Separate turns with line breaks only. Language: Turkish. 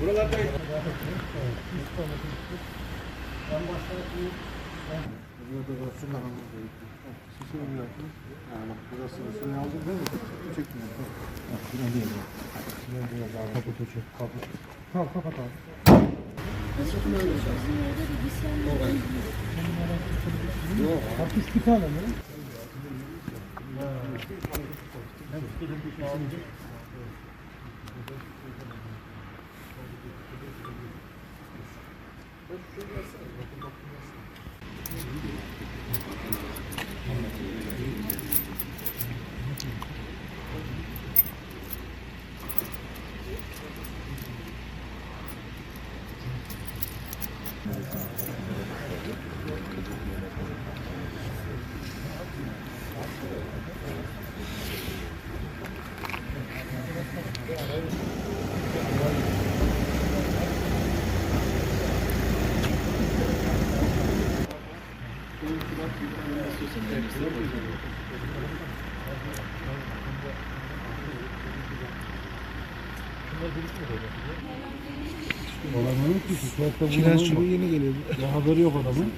Buralarda ben başlatayım.
Burada da su karanlığı. Şişeyi bırakın. Yani bak burası da suyu aldım değil mi? Çekmiyor. Bak şuna değil bak. Şuna değil bak. Kaput uçur. Kaput. Tamam kapat abi. Nasıl böyle? Bizim evde de bir sen tane mi? Olanı yok ki. Sokakta
Kiraz çubuğu yeni geliyor.
Ya haberi yok adamın.